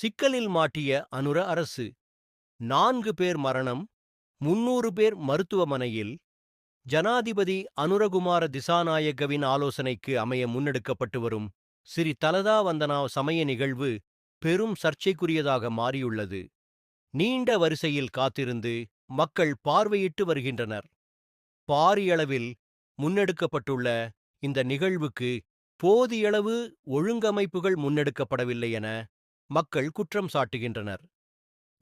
சிக்கலில் மாட்டிய அனுர அரசு. நான்கு பேர் மரணம் முன்னூறு பேர் மருத்துவமனையில். ஜனாதிபதி அனுரகுமார திசாநாயகவின் ஆலோசனைக்கு அமைய முன்னெடுக்கப்பட்டு வரும் ஸ்ரீ தலதா வந்தனா சமய நிகழ்வு பெரும் சர்ச்சைக்குரியதாக மாறியுள்ளது. நீண்ட வரிசையில் காத்திருந்து மக்கள் பார்வையிட்டு வருகின்றனர். பாரியளவில் முன்னெடுக்கப்பட்டுள்ள இந்த நிகழ்வுக்கு போதியளவு ஒழுங்கமைப்புகள் முன்னெடுக்கப்படவில்லை என மக்கள் குற்றம் சாட்டுகின்றனர்.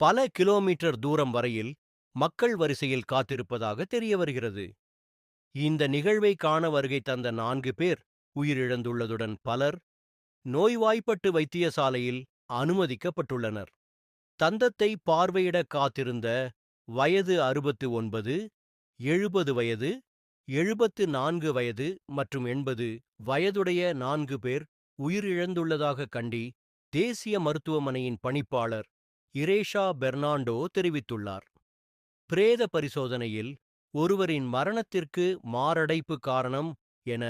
பல கிலோமீட்டர் தூரம் வரையில் மக்கள் வரிசையில் காத்திருப்பதாக தெரிய வருகிறது. இந்த நிகழ்வை காண வருகை தந்த நான்கு பேர் உயிரிழந்துள்ளதுடன் பலர் நோய்வாய்ப்பட்டு வைத்தியசாலையில் அனுமதிக்கப்பட்டுள்ளனர். தந்தத்தை பார்வையிட காத்திருந்த வயது அறுபத்து ஒன்பது எழுபது வயது எழுபத்து நான்கு வயது மற்றும் எண்பது வயதுடைய நான்கு பேர் உயிரிழந்துள்ளதாக கண்டி தேசிய மருத்துவமனையின் பணிப்பாளர் இரேஷா பெர்னாண்டோ தெரிவித்துள்ளார். பிரேத பரிசோதனையில் ஒருவரின் மரணத்திற்கு மாரடைப்பு காரணம் என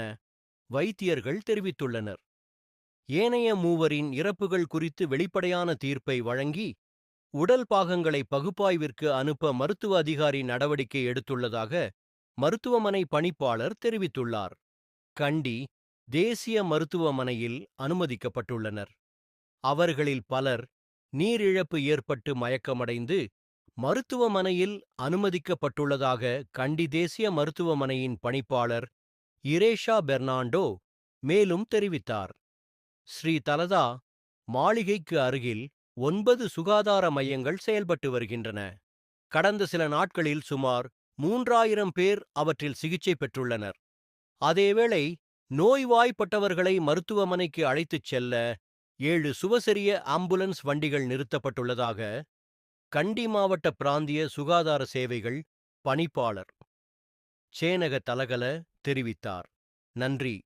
வைத்தியர்கள் தெரிவித்துள்ளனர். ஏனைய மூவரின் இறப்புகள் குறித்து வெளிப்படையான தீர்ப்பை வழங்கி உடல் பாகங்களை பகுப்பாய்விற்கு அனுப்ப மருத்துவ அதிகாரி நடவடிக்கை எடுத்துள்ளதாக மருத்துவமனை பணிப்பாளர் தெரிவித்துள்ளார். கண்டி தேசிய மருத்துவமனையில் அனுமதிக்கப்பட்டுள்ளனர். அவர்களில் பலர் நீரிழப்பு ஏற்பட்டு மயக்கமடைந்து மருத்துவமனையில் அனுமதிக்கப்பட்டுள்ளதாக கண்டி தேசிய மருத்துவமனையின் பணிப்பாளர் இரேஷா பெர்னாண்டோ மேலும் தெரிவித்தார். ஸ்ரீ தலதா மாளிகைக்கு அருகில் ஒன்பது சுகாதார மையங்கள் செயல்பட்டு வருகின்றன. கடந்த சில நாட்களில் சுமார் மூன்றாயிரம் பேர் அவற்றில் சிகிச்சை பெற்றுள்ளனர். அதேவேளை நோய்வாய்ப்பட்டவர்களை மருத்துவமனைக்கு அழைத்துச் செல்ல ஏழு சுவசெரிய ஆம்புலன்ஸ் வண்டிகள் நிறுத்தப்பட்டுள்ளதாக கண்டி மாவட்ட பிராந்திய சுகாதார சேவைகள் பணிப்பாளர் சேனக தலகல தெரிவித்தார். நன்றி.